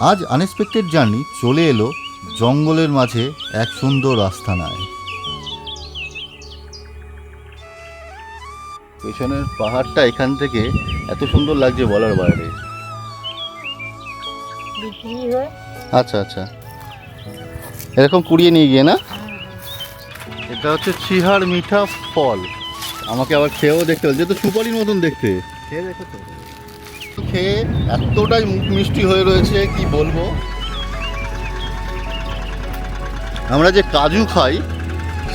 আজ unexpected journey চলে এলো জঙ্গলের মাঝে এক সুন্দর আস্থানায় পেছনের পাহাড়টা এখান থেকে এত সুন্দর লাগছে বলার বাইরে। আচ্ছা আচ্ছা। এরকম কুড়িয়ে নিয়ে গিয়ে না? এটা হচ্ছে চিহার মিঠা ফল। আমাকে আবার খেয়েও দেখতে হবে। যেহেতু সুপারির মতন দেখতে। খেয়ে দেখো তো। খেয়ে এতটাই মুখ মিষ্টি হয়ে রয়েছে, কি বলব? আমরা যে কাজু খাই,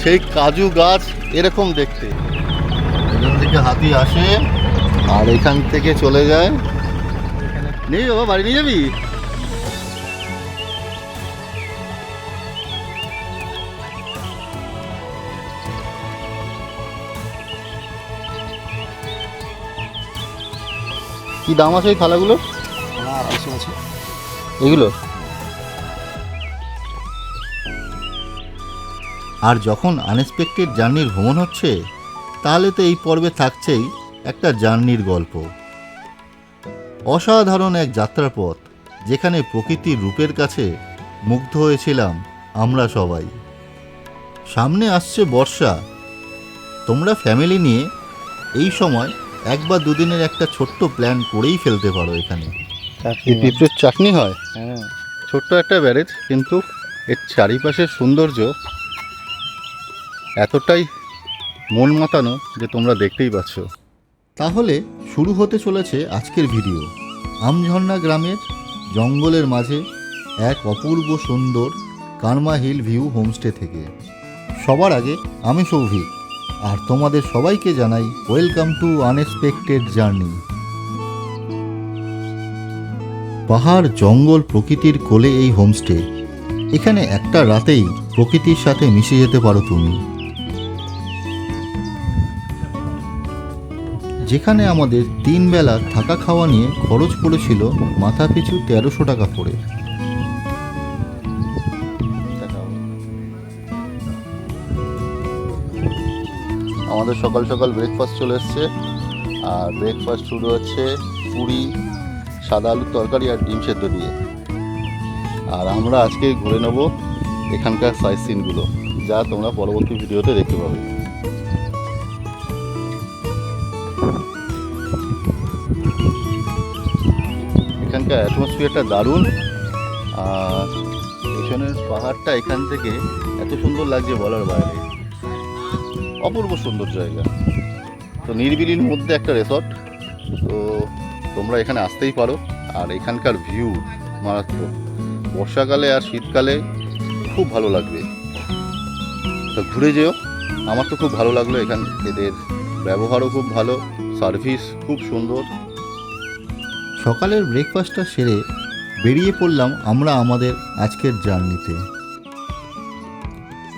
সেই কাজু গাছ এরকম দেখতে। এখান থেকে হাতি আসে, আর এখান থেকে চলে যায়। নিয়ে বাবা, বাড়ি নিয়ে যাবি? কি দাম আছে এই থালাগুলো আড়াইশো আছে। এগুলো? আর যখন আনএক্সপেক্টেড জার্নির ভ্রমণ হচ্ছে তাহলে তো এই পর্বে থাকছেই একটা জার্নির গল্প। অসাধারণ এক যাত্রাপথ যেখানে প্রকৃতির রূপের কাছে মুগ্ধ হয়েছিলাম আমরা সবাই। সামনে আসছে বর্ষা। তোমরা ফ্যামিলি নিয়ে এই সময় এক বা দুদিনের একটা ছোট্ট প্ল্যান করেই ফেলতে পারো এখানে। এই পিঁপড়ের চাটনি হয়? হ্যাঁ। ছোট্ট একটা ব্যারেজ কিন্তু এর চারিপাশের সৌন্দর্য এতটাই মন মাতানো যে তোমরা দেখতেই পাচ্ছ। তাহলে শুরু হতে চলেছে আজকের ভিডিও আমঝর্ণা গ্রামের জঙ্গলের মাঝে এক অপূর্ব সুন্দর কারমা হিল ভিউ হোমস্টে থেকে। সবার আগে আমি সৌভিক। আর তোমাদের সবাইকে জানাই ওয়েলকাম টু আনএক্সপেক্টেড জার্নি। পাহাড়, জঙ্গল প্রকৃতির কোলে এই হোমস্টে। এখানে একটা রাতেই প্রকৃতির সাথে মিশে যেতে পারো তুমি। যেখানে আমাদের তিন বেলা থাকা খাওয়া নিয়ে খরচ পড়েছিল মাথা পিছু তেরোশো টাকা করে। আমাদের সকাল সকাল ব্রেকফাস্ট চলে এসছে। আর ব্রেকফাস্ট শুরু হচ্ছে পুরি, সাদা আলুর তরকারি আর ডিম সেদ্ধ দিয়ে। আর আমরা আজকে ঘুরে নেব এখানকার সাইট সিনগুলো যা তোমরা পরবর্তী ভিডিওতে দেখতে পাবে। এখানকার অ্যাটমসফিয়ারটা দারুণ। আর পেছনের পাহাড়টা এখান থেকে এত সুন্দর লাগছে বলার বাইরে। অপূর্ব সুন্দর জায়গা। তো নিরিবিলির মধ্যে একটা রেসর্ট তো তোমরা এখানে আসতেই পারো। আর এখানকার ভিউ মারাত্মক। বর্ষাকালে আর শীতকালে খুব ভালো লাগবে। তো ঘুরে যেও। আমার তো খুব ভালো লাগল এখান, এদের ব্যবহারও খুব ভালো সার্ভিস খুব সুন্দর। সকালের ব্রেকফাস্টটা সেরে বেরিয়ে পড়লাম আমরা আমাদের আজকের জার্নিতে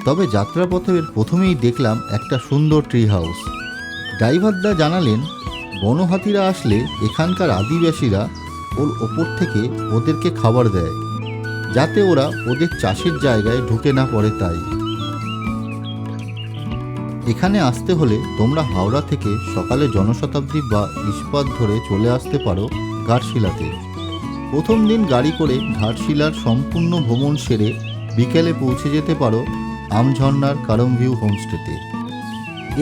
তবে যাত্রাপথের প্রথমেই দেখলাম একটা সুন্দর ট্রি হাউস ড্রাইভারদা জানালেন, বনহাতিরা আসলে এখানকার আদিবাসীরা ওর ওপর থেকে ওদেরকে খাবার দেয়, যাতে ওরা ওদের চাষের জায়গায় ঢুকে না পড়ে তাই। এখানে আসতে হলে তোমরা হাওড়া থেকে সকালে জনশতাব্দী বা ইস্পাত ধরে চলে আসতে পারো ঘাটশিলাতে। প্রথম দিন গাড়ি করে ঘাটশিলার সম্পূর্ণ ভ্রমণ সেরে বিকেলে পৌঁছে যেতে পারো আমঝর্ণার কারম ভিউ হোমস্টেতে।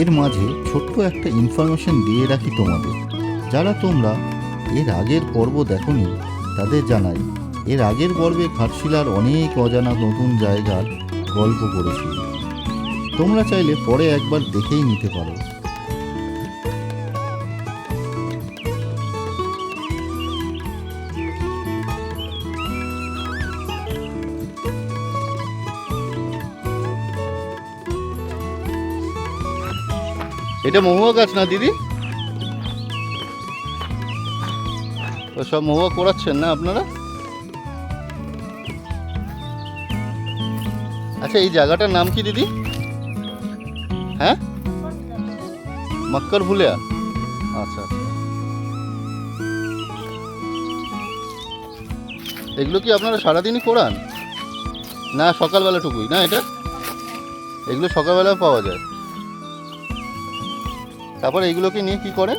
এর মাঝে ছোট্ট একটা ইনফরমেশন দিয়ে রাখি তোমাদের। যারা তোমরা এর আগের পর্ব দেখোনি, তাদের জানাই, এর আগের পর্বে ঘাটশিলার অনেক অজানা নতুন জায়গার গল্প করেছি তোমরা চাইলে পরে একবার দেখেই নিতে পারো। এটা মহুয়া গাছ না, দিদি? সব মহুয়া করাচ্ছেন না আপনারা? আচ্ছা এই জায়গাটার নাম কি, দিদি? হ্যাঁ? মক্কর ভুলিয়া? আচ্ছা আচ্ছা। এগুলো কি আপনারা সারাদিনই করান না সকালবেলা টুকুই না এটা? এগুলো সকালবেলা পাওয়া যায়। তারপর এইগুলোকে নিয়ে কি করেন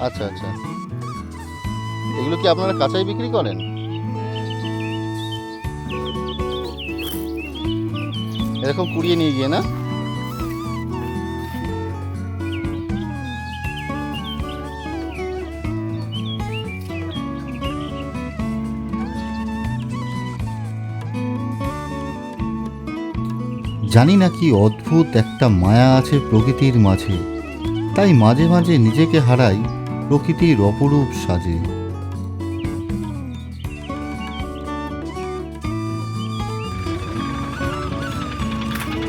আচ্ছা আচ্ছা। এগুলো কি আপনারা কাঁচাই বিক্রি করেন? এরকম কুড়িয়ে নিয়ে গিয়ে না? জানি না কি অদ্ভুত একটা মায়া আছে প্রকৃতির মাঝে। তাই মাঝে মাঝে নিজেকে হারাই প্রকৃতির অপরূপ সাজে।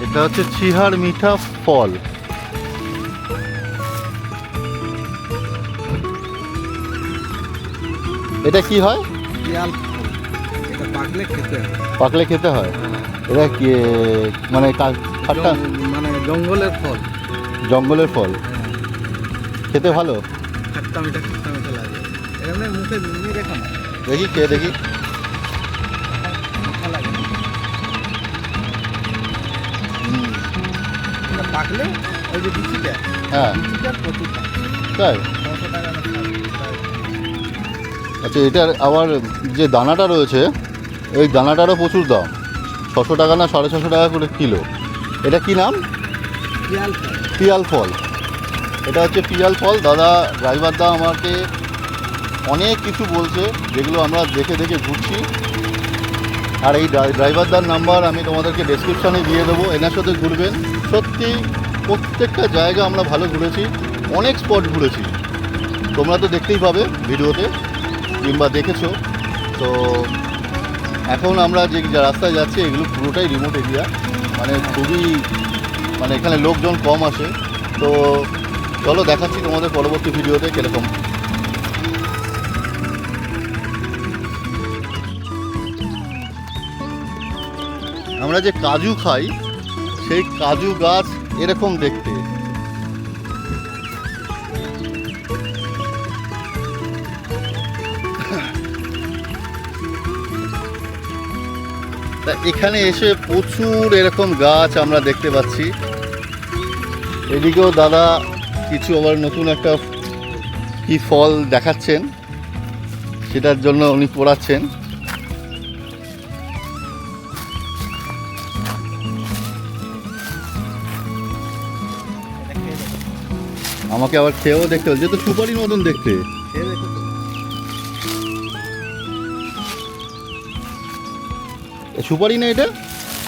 এটা হচ্ছে চিহার মিঠা ফল। এটা কি হয়? পাকলে খেতে হয়। পাকলে খেতে হয়। এটা কি মানে কা- খাট্টা মানে জঙ্গলের ফল। জঙ্গলের ফল? খেতে ভালো? খাট্টা মিঠা খাট্টা মিঠা লাগে। এমনি মুখে নিয়ে দেখো না। দেখি খেয়ে দেখি। পাকলে ওই যে বিচিটা হ্যাঁ। বিচিটা প্রচুর তাই? আচ্ছা এটার আবার যে দানাটা রয়েছে এই দানাটারও প্রচুর দাম। ছশো টাকা না সাড়ে ছশো টাকা করে কিলো। এটা কি নাম? পিয়াল ফল। এটা হচ্ছে পিয়াল ফল। দাদা ড্রাইভার দা আমাকে অনেক কিছু বলছে যেগুলো আমরা দেখে দেখে ঘুরছি। আর এই ড্রাইভার দার নাম্বার আমি তোমাদেরকে ডেসক্রিপশানে দিয়ে দেবো। এনার সাথে ঘুরবেন। সত্যি প্রত্যেকটা জায়গা আমরা ভালো ঘুরেছি অনেক স্পট ঘুরেছি। তোমরা তো দেখতেই পাবে ভিডিওতে কিংবা দেখেছ। তো এখন আমরা যে রাস্তায় যাচ্ছি, এগুলো পুরোটাই রিমোট এরিয়া মানে খুবই মানে এখানে লোকজন কম আসে। তো চলো দেখাচ্ছি তোমাদের পরবর্তী ভিডিওতে কীরকম। আমরা যে কাজু খাই, সেই কাজু গাছ এরকম দেখতে। তা এখানে এসে প্রচুর এরকম গাছ আমরা দেখতে পাচ্ছি। এদিকেও দাদা কিছু আবার নতুন একটা কি ফল দেখাচ্ছেন, সেটার জন্য উনি পড়াচ্ছেন। আমাকে আবার খেয়েও দেখতে হচ্ছে তো সুপারির মতন দেখতে। সুপারি না এটা?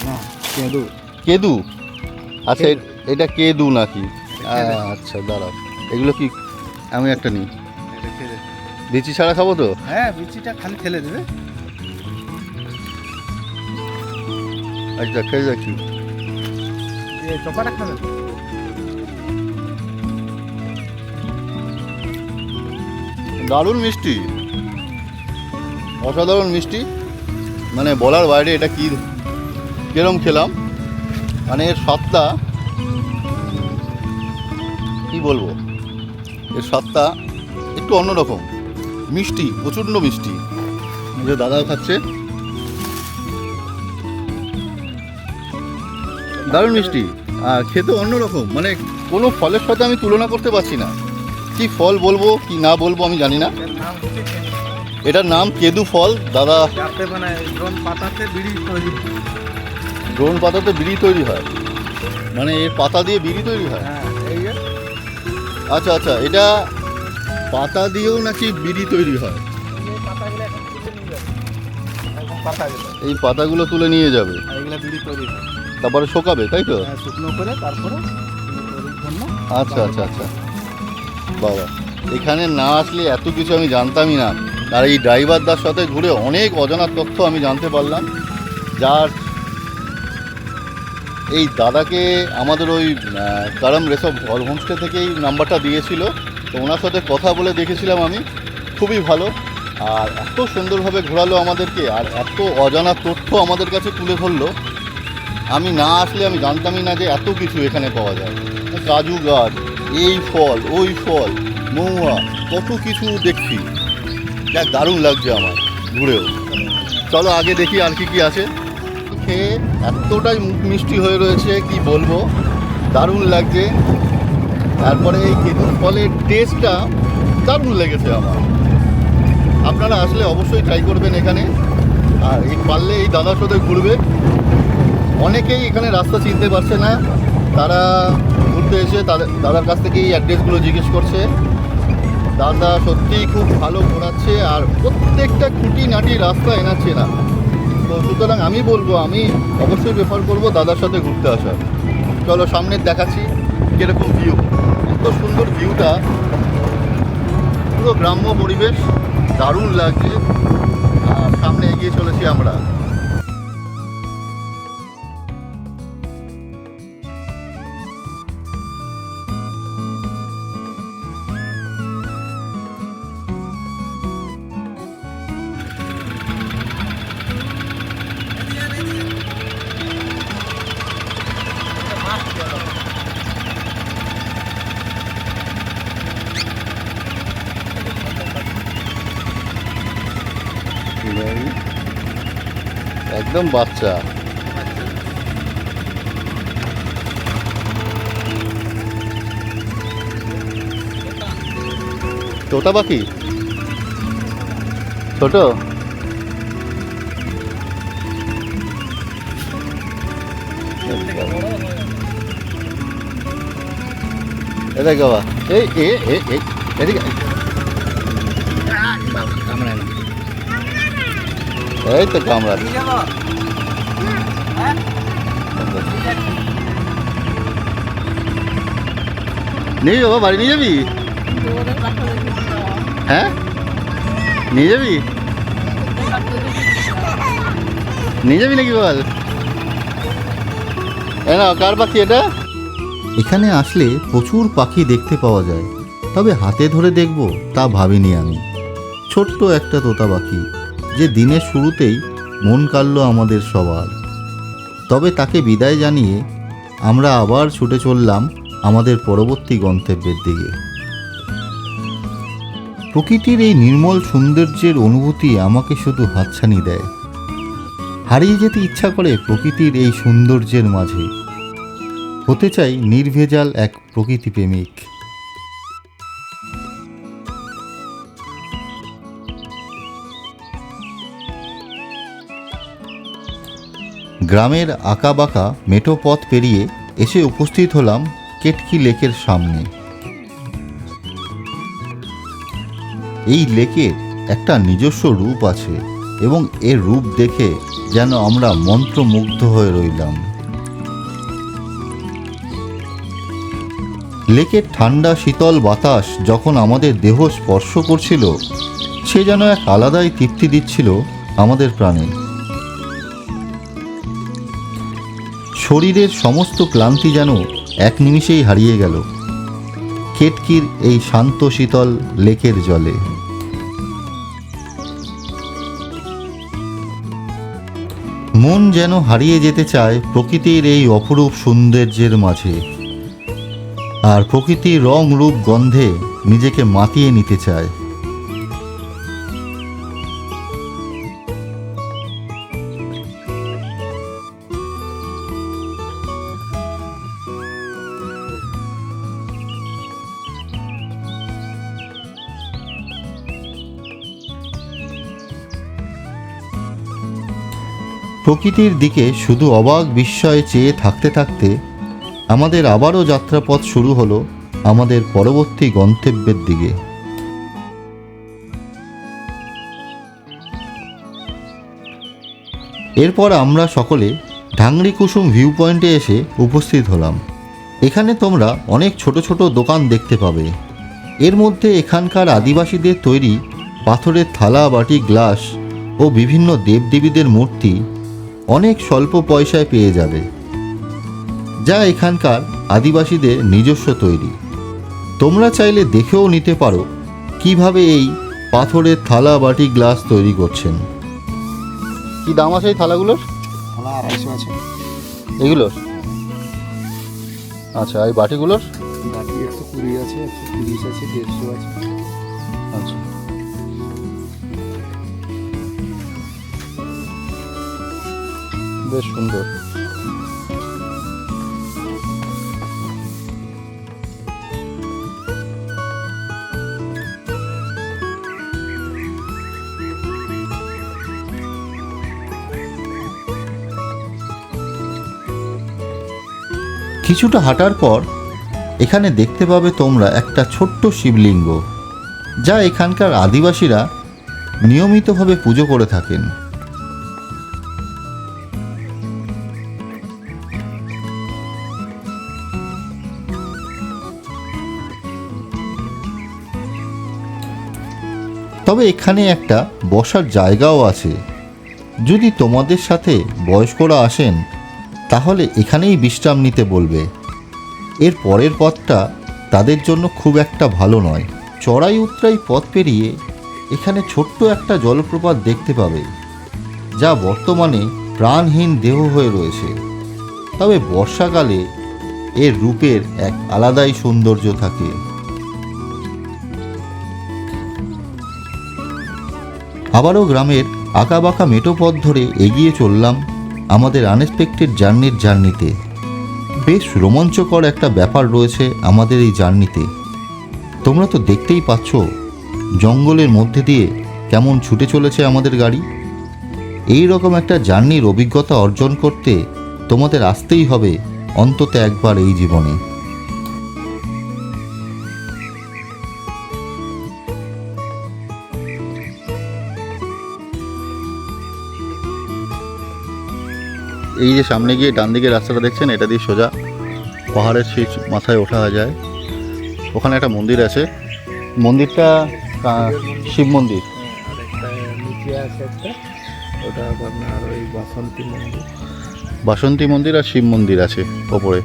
না কেঁদু। কেদু? আচ্ছা এটা কেদু নাকি? আচ্ছা দাঁড়াও। এগুলো কি? আমি একটা নিই। বিচি ছাড়া খাব তো? হ্যাঁ বিচিটা খালি ফেলে দেবে। আচ্ছা খেয়ে যাচ্ছি খাবে? দারুণ মিষ্টি। অসাধারণ মিষ্টি। মানে বলার বাইরে এটা কি কিরম খেলাম? মানে এর স্বাদটা কি বলব? এর স্বাদটা একটু অন্যরকম। মিষ্টি, প্রচণ্ড মিষ্টি। যে দাদাও খাচ্ছে। দারুণ মিষ্টি। আর খেতে অন্যরকম। মানে কোনো ফলের সাথে আমি তুলনা করতে পারছি না। কি ফল বলব, কি না বলব আমি জানি না। এটার নাম কেদু ফল। দাদা মানে ড্রোন পাতাতে বিড়ি তৈরি হয়। ড্রোন পাতাতে বিড়ি তৈরি হয়? মানে এর পাতা দিয়ে বিড়ি তৈরি হয়? হ্যাঁ আচ্ছা আচ্ছা এটা পাতা দিয়েও নাকি বিড়ি তৈরি হয়? এই পাতাগুলো তুলে নিয়ে যাবে। তারপরে শোকাবে তাই তো? হ্যাঁ, শুকনো করে তারপরে আচ্ছা আচ্ছা আচ্ছা। বাবা এখানে না আসলে এত কিছু আমি জানতামই না। আর এই ড্রাইভারদার সাথে ঘুরে অনেক অজানা তথ্য আমি জানতে পারলাম। যার এই দাদাকে আমাদের ওই কারাম রেসব হোমস্টে থেকেই নাম্বারটা দিয়েছিল। তো ওনার সাথে কথা বলে দেখেছিলাম আমি। খুবই ভালো। আর এত সুন্দরভাবে ঘোরালো আমাদেরকে আর এত অজানা তথ্য আমাদের কাছে তুলে ধরলো। আমি না আসলে আমি জানতামই না যে এত কিছু এখানে পাওয়া যায়। কাজু গাছ, এই ফল, ওই ফল মৌয়া কত কিছু দেখছি। যা দারুণ লাগছে আমার, ঘুরেও। চলো আগে দেখি আর কি কি আছে। খেয়ে এতটাই মুখ মিষ্টি হয়ে রয়েছে, কি বলব? দারুণ লাগছে। তারপরে এই কেতুর ফলের টেস্টটা দারুণ লেগেছে আমার। আপনারা আসলে অবশ্যই ট্রাই করবেন এখানে। আর এই পারলে এই দাদার সাথে ঘুরবে। অনেকেই এখানে রাস্তা চিনতে পারছে না। তারা ঘুরতে এসে তাদের দাদার কাছ থেকে এই অ্যাড্রেসগুলো জিজ্ঞেস করছে। দাদা সত্যিই খুব ভালো ঘোরাচ্ছে আর প্রত্যেকটা খুঁটিনাটি রাস্তা এনাচ্ছে না। তো সুতরাং আমি বলব, আমি অবশ্যই প্রেফার করব দাদার সাথে ঘুরতে আসার। চলো সামনে দেখাচ্ছি কীরকম ভিউ এত সুন্দর ভিউটা পুরো গ্রাম্য পরিবেশ দারুণ লাগছে। আর সামনে এগিয়ে চলেছি আমরা। বাচ্চা। তোতা পাখি? ছোট? এই এ এ এ এদিকে এই তো কামড়া নিয়ে যাব, বাড়ি নিয়ে যাবি? হ্যাঁ? নিয়ে যাবি? নিয়ে যাবি নাকি বল? কার পাখি এটা? এখানে আসলে প্রচুর পাখি দেখতে পাওয়া যায়, তবে হাতে ধরে দেখব তা ভাবিনি আমি। ছোট্ট একটা তোতা পাখি, যে দিনের শুরুতেই মন কাড়ল আমাদের সবার। তবে তাকে বিদায় জানিয়ে আমরা আবার ছুটে চললাম আমাদের পরবর্তী গন্তব্যের দিকে। প্রকৃতির এই নির্মল সৌন্দর্যের অনুভূতি আমাকে শুধু হাতছানি দেয়। হারিয়ে যেতে ইচ্ছা করে প্রকৃতির এই সৌন্দর্যের মাঝে। হতে চাই নির্ভেজাল এক প্রকৃতি প্রেমিক গ্রামের আঁকাবাঁকা মেঠো পথ পেরিয়ে এসে উপস্থিত হলাম কেটকি লেকের সামনে। এই লেকের একটা নিজস্ব রূপ আছে এবং এর রূপ দেখে যেন আমরা মন্ত্রমুগ্ধ হয়ে রইলাম। লেকের ঠান্ডা, শীতল বাতাস যখন আমাদের দেহ স্পর্শ করছিল, সে যেন এক আলাদাই তৃপ্তি দিচ্ছিল আমাদের প্রাণে। শরীরের সমস্ত ক্লান্তি যেন এক নিমিষেই হারিয়ে গেল। কেটকির এই শান্ত শীতল লেকের জলে। মন যেন হারিয়ে যেতে চায় প্রকৃতির এই অপরূপ সৌন্দর্যের মাঝে। আর প্রকৃতির রং রূপ গন্ধে নিজেকে মাতিয়ে নিতে চায়। প্রকৃতির দিকে শুধু অবাক বিস্ময়ে চেয়ে থাকতে থাকতে আমাদের আবারও যাত্রাপথ শুরু হলো আমাদের পরবর্তী গন্তব্যের দিকে। এরপর আমরা সকলে ঢাংরি কুসুম ভিউ পয়েন্টে এসে উপস্থিত হলাম। এখানে তোমরা অনেক ছোট ছোট দোকান দেখতে পাবে। এর মধ্যে এখানকার আদিবাসীদের তৈরি পাথরের থালা, বাটি, গ্লাস ও বিভিন্ন দেবদেবীদের মূর্তি অনেক স্বল্প পয়সায় পেয়ে যাবে। যা এখানকার আদিবাসীদের নিজস্ব তৈরি। তোমরা চাইলে দেখেও নিতে পারো কীভাবে এই পাথরের থালা বাটি গ্লাস তৈরি করছেন। কি দাম আছে এই থালাগুলোর? থালা আড়াইশো আছে। এগুলোর? আচ্ছা এই বাটিগুলোর? বাকি একশো কুড়ি আছে একশো তিরিশ আছে দেড়শো আছে। আচ্ছা। বেশ সুন্দর। কিছুটা হাঁটার পর এখানে দেখতে পাবে তোমরা একটা ছোট্ট শিবলিঙ্গ, যা এখানকার আদিবাসীরা নিয়মিতভাবে পুজো করে থাকেন। তবে এখানে একটা বসার জায়গাও আছে। যদি তোমাদের সাথে বয়স্করা আসেন, তাহলে এখানেই বিশ্রাম নিতে বলবে। এর পরের পথটা তাদের জন্য খুব একটা ভালো নয়। চড়াই উতরাই পথ পেরিয়ে এখানে ছোট্ট একটা জলপ্রপাত দেখতে পাবে, যা বর্তমানে প্রাণহীন দেহ হয়ে রয়েছে। তবে বর্ষাকালে এর রূপের এক আলাদাই সৌন্দর্য থাকে। আবারও গ্রামের আঁকাবাঁকা মেটো পথ ধরে এগিয়ে চললাম আমাদের আনএক্সপেক্টেড জার্নির জার্নিতে। বেশ রোমাঞ্চকর একটা ব্যাপার রয়েছে আমাদের এই জার্নিতে। তোমরা তো দেখতেই পাচ্ছ, জঙ্গলের মধ্যে দিয়ে কেমন ছুটে চলেছে আমাদের গাড়ি। এই রকম একটা জার্নির অভিজ্ঞতা অর্জন করতে তোমাদের আসতেই হবে অন্তত একবার এই জীবনে। এই যে সামনে গিয়ে ডান দিকে রাস্তাটা দেখছেন, এটা দিয়ে সোজা পাহাড়ের সেই মাথায় ওঠা যায়। ওখানে একটা মন্দির আছে। মন্দিরটা শিব মন্দির বাসন্তী মন্দির। বাসন্তী মন্দির আর শিব মন্দির আছে ওপরে।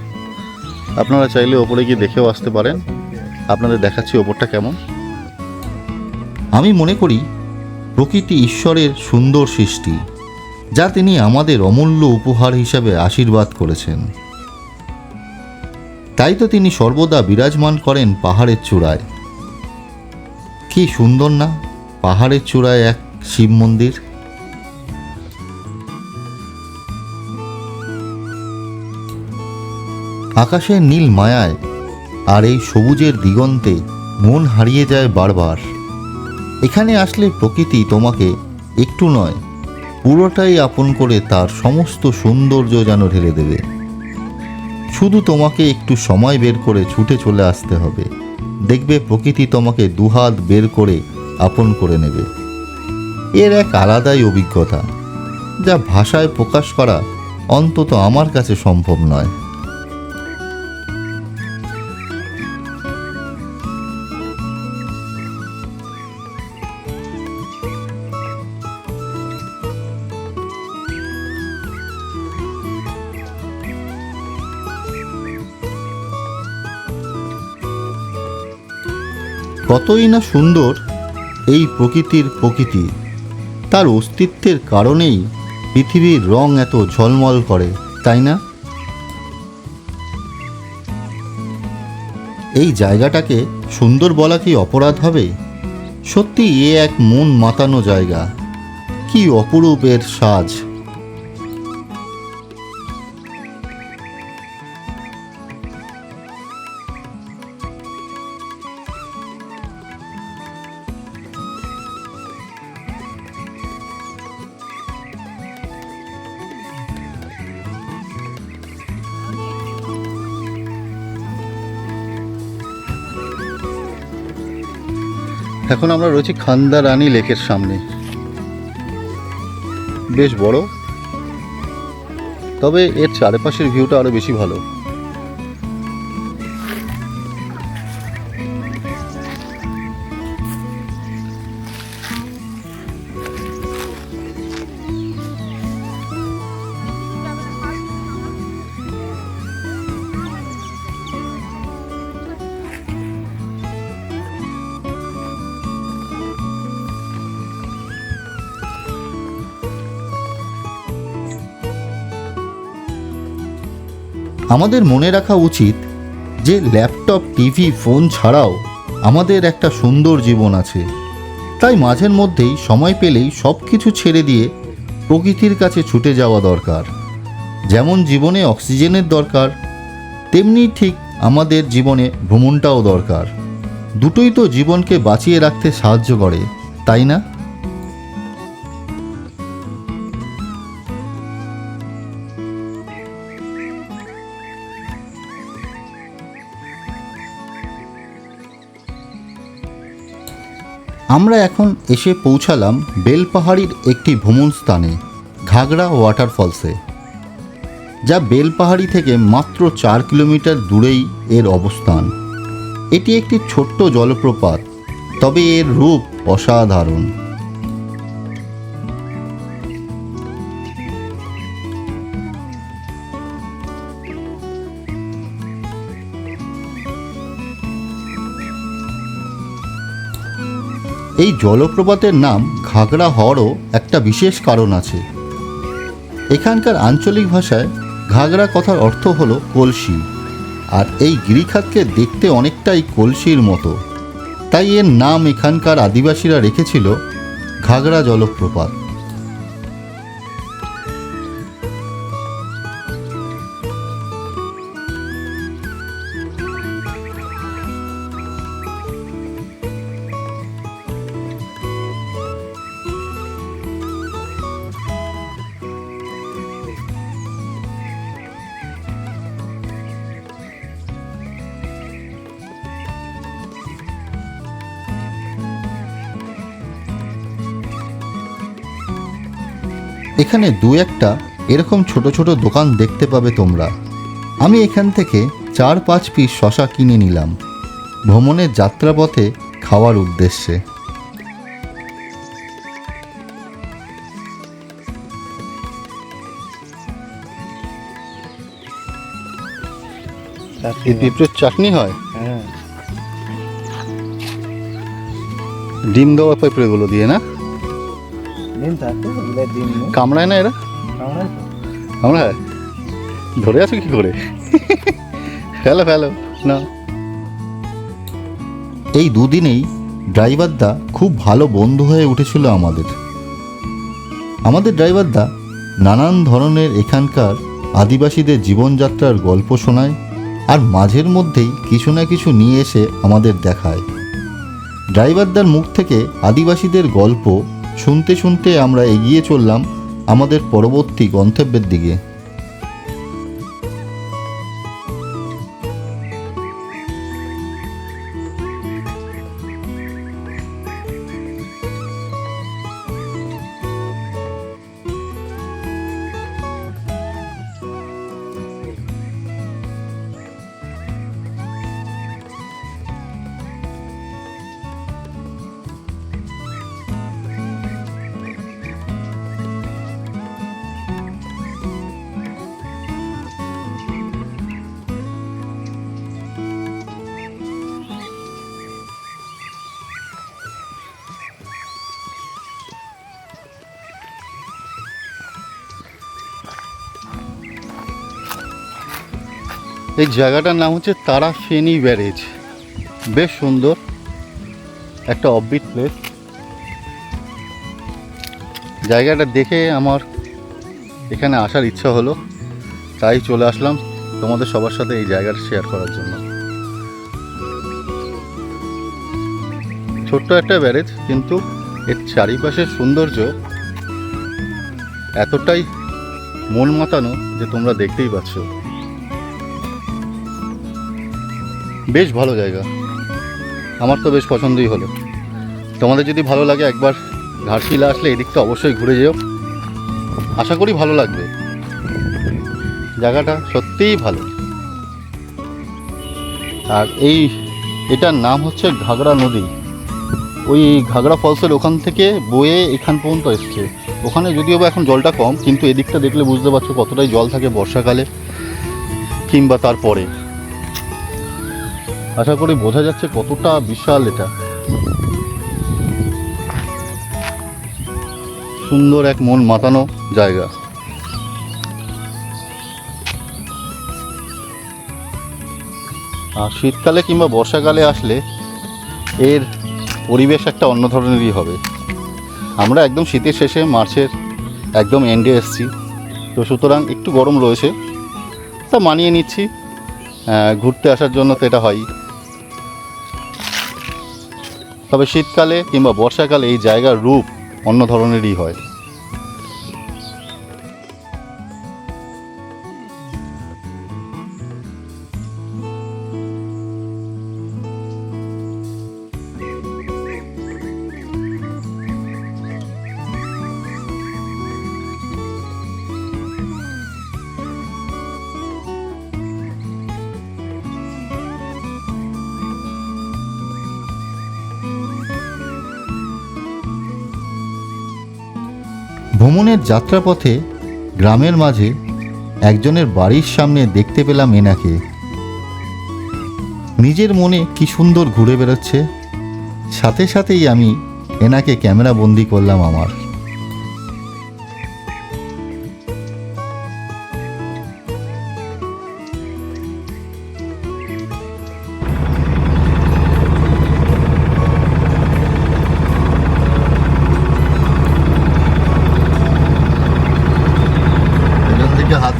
আপনারা চাইলে ওপরে গিয়ে দেখেও আসতে পারেন। আপনাদের দেখাচ্ছি ওপরটা কেমন। আমি মনে করি প্রকৃতি ঈশ্বরের সুন্দর সৃষ্টি। যা তিনি আমাদের অমূল্য উপহার হিসাবে আশীর্বাদ করেছেন। তাই তো তিনি সর্বদা বিরাজমান করেন পাহাড়ের চূড়ায়। কি সুন্দর না, পাহাড়ের চূড়ায় এক শিব মন্দির। আকাশের নীল মায়ায় আর এই সবুজের দিগন্তে মন হারিয়ে যায় বারবার। এখানে আসলে প্রকৃতি তোমাকে একটু নয় পুরোটাই আপন করে তার সমস্ত সৌন্দর্য যেন ঢেলে দেবে। শুধু তোমাকে একটু সময় বের করে ছুটে চলে আসতে হবে। দেখবে প্রকৃতি তোমাকে দুহাত বের করে আপন করে নেবে। এর এক আলাদাই অভিজ্ঞতা, যা ভাষায় প্রকাশ করা অন্তত আমার কাছে সম্ভব নয়। কতই না সুন্দর এই প্রকৃতির প্রকৃতি। তার অস্তিত্বের কারণেই পৃথিবীর রং এত ঝলমল করে, তাই না? এই জায়গাটাকে সুন্দর বলা কি অপরাধ হবে? সত্যি এ এক মন মাতানো জায়গা। কি অপরূপের সাজ। এখন আমরা রয়েছি খান্দা রানী লেকের সামনে। বেশ বড়। তবে এর চারপাশের ভিউটা আরও বেশি ভালো। আমাদের মনে রাখা উচিত যে ল্যাপটপ, টিভি, ফোন ছাড়াও আমাদের একটা সুন্দর জীবন আছে। তাই মাঝের মধ্যেই সময় পেলেই সব কিছু ছেড়ে দিয়ে প্রকৃতির কাছে ছুটে যাওয়া দরকার। যেমন জীবনে অক্সিজেনের দরকার, তেমনি ঠিক আমাদের জীবনে ভ্রমণটাও দরকার। দুটোই তো জীবনকে বাঁচিয়ে রাখতে সাহায্য করে, তাই না? আমরা এখন এসে পৌঁছালাম বেলপাহাড়ির একটি ভ্রমণ স্থানে, ঘাগড়া ওয়াটারফলসে, যা বেলপাহাড়ি থেকে মাত্র চার কিলোমিটার দূরেই এর অবস্থান। এটি একটি ছোট্ট জলপ্রপাত, তবে এর রূপ অসাধারণ। এই জলপ্রপাতের নাম ঘাগড়া হওয়ারও একটা বিশেষ কারণ আছে। এখানকার আঞ্চলিক ভাষায় ঘাগড়া কথার অর্থ হলো কলসি, আর এই গিরিখাতকে দেখতে অনেকটাই কলসির মতো। তাই এর নাম এখানকার আদিবাসীরা রেখেছিল ঘাগড়া জলপ্রপাত। এখানে দু একটা এরকম ছোট ছোট দোকান দেখতে পাবে তোমরা। আমি এখান থেকে চার পাঁচ পিস শশা কিনে নিলাম। ভ্রমণের যাত্রাপথে খাওয়ার উদ্দেশ্যে। পিঁপড়ের চাটনি হয়? হ্যাঁ। ডিম দেওয়া পিঁপড়েগুলো দিয়ে না? দিন থাকে দিন কামড়ায় না এরা? কামড়ায় কামড়ায়? ধরে আছো কি করে? ফেলো ফেলো না এই দুদিনেই ড্রাইভারদা খুব ভালো বন্ধু হয়ে উঠেছিল আমাদের। আমাদের ড্রাইভারদা নানান ধরনের এখানকার আদিবাসীদের জীবনযাত্রার গল্প শোনায় আর মাঝের মধ্যেই কিছু না কিছু নিয়ে এসে আমাদের দেখায়। ড্রাইভারদার মুখ থেকে আদিবাসীদের গল্প শুনতে শুনতে আমরা এগিয়ে চললাম আমাদের পরবর্তী গন্তব্যের দিকে। এই জায়গাটার নাম হচ্ছে তারা ফেনি ব্যারেজ। বেশ সুন্দর, একটা অববিট প্লেস জায়গাটা দেখে আমার এখানে আসার ইচ্ছা হলো, তাই চলে আসলাম তোমাদের সবার সাথে এই জায়গাটা শেয়ার করার জন্য। ছোট্ট একটা ব্যারেজ, কিন্তু এর চারিপাশের সৌন্দর্য এতটাই মন মাতানো যে তোমরা দেখতেই পাচ্ছ। বেশ ভালো জায়গা। আমার তো বেশ পছন্দই হলো। তোমাদের যদি ভালো লাগে একবার ঘাটশিলা আসলে এদিকটা অবশ্যই ঘুরে যেও। আশা করি ভালো লাগবে। জায়গাটা সত্যিই ভালো। আর এই, এটার নাম হচ্ছে ঘাগড়া নদী। ওই ঘাগড়া ফলসের ওখান থেকে বয়ে এখান পর্যন্ত এসছে। ওখানে যদিও বা এখন জলটা কম, কিন্তু এদিকটা দেখলে বুঝতে পারছ কতটাই জল থাকে বর্ষাকালে কিংবা তারপরে। আশা করি বোঝা যাচ্ছে কতটা বিশাল এটা। সুন্দর এক মন মাতানো জায়গা। আর শীতকালে কিংবা বর্ষাকালে আসলে এর পরিবেশ একটা অন্য ধরনেরই হবে। আমরা একদম শীতের শেষে মার্চের একদম এন্ডে এসছি। তো সুতরাং একটু গরম রয়েছে। তা মানিয়ে নিচ্ছি ঘুরতে আসার জন্য তো এটা হয়ই তবে শীতকালে কিংবা বর্ষাকালে এই জায়গার রূপ অন্য ধরনেরই হয়। যাত্রাপথে গ্রামের মাঝে একজনের বাড়ির সামনে দেখতে পেলাম এনাকে। নিজের মনে কি সুন্দর ঘুরে বেরোচ্ছে সাথে সাথেই আমি এনাকে ক্যামেরা বন্দি করলাম আমার।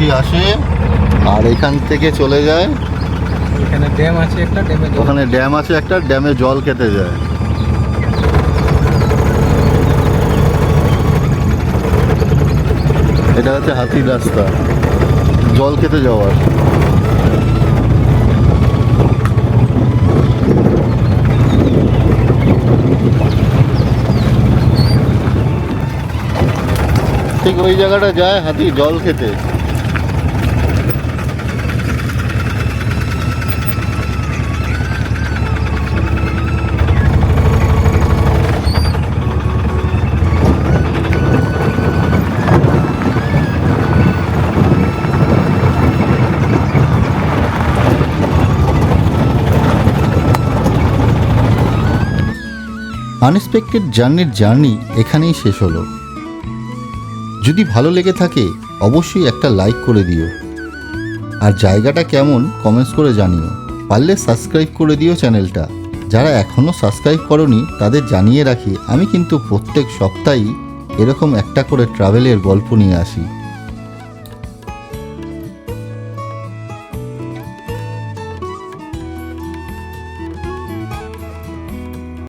হাতি আসে আর এখান থেকে চলে যায় এখানে ড্যাম আছে একটা ড্যামে ওখানে ড্যাম আছে একটা ড্যামে জল খেতে যায়। এটা হচ্ছে হাতির রাস্তা। জল খেতে যাওয়ার। ঠিক ওই জায়গাটা যায় হাতি জল খেতে। আনএক্সপেক্টেড জার্নির জার্নি এখানেই শেষ হলো। যদি ভালো লেগে থাকে, অবশ্যই একটা লাইক করে দিও। আর জায়গাটা কেমন কমেন্টস করে জানিও। পারলে সাবস্ক্রাইব করে দিও চ্যানেলটা। যারা এখনও সাবস্ক্রাইব করনি, তাদের জানিয়ে রাখি, আমি কিন্তু প্রত্যেক সপ্তাহেই এরকম একটা করে ট্রাভেলের গল্প নিয়ে আসি।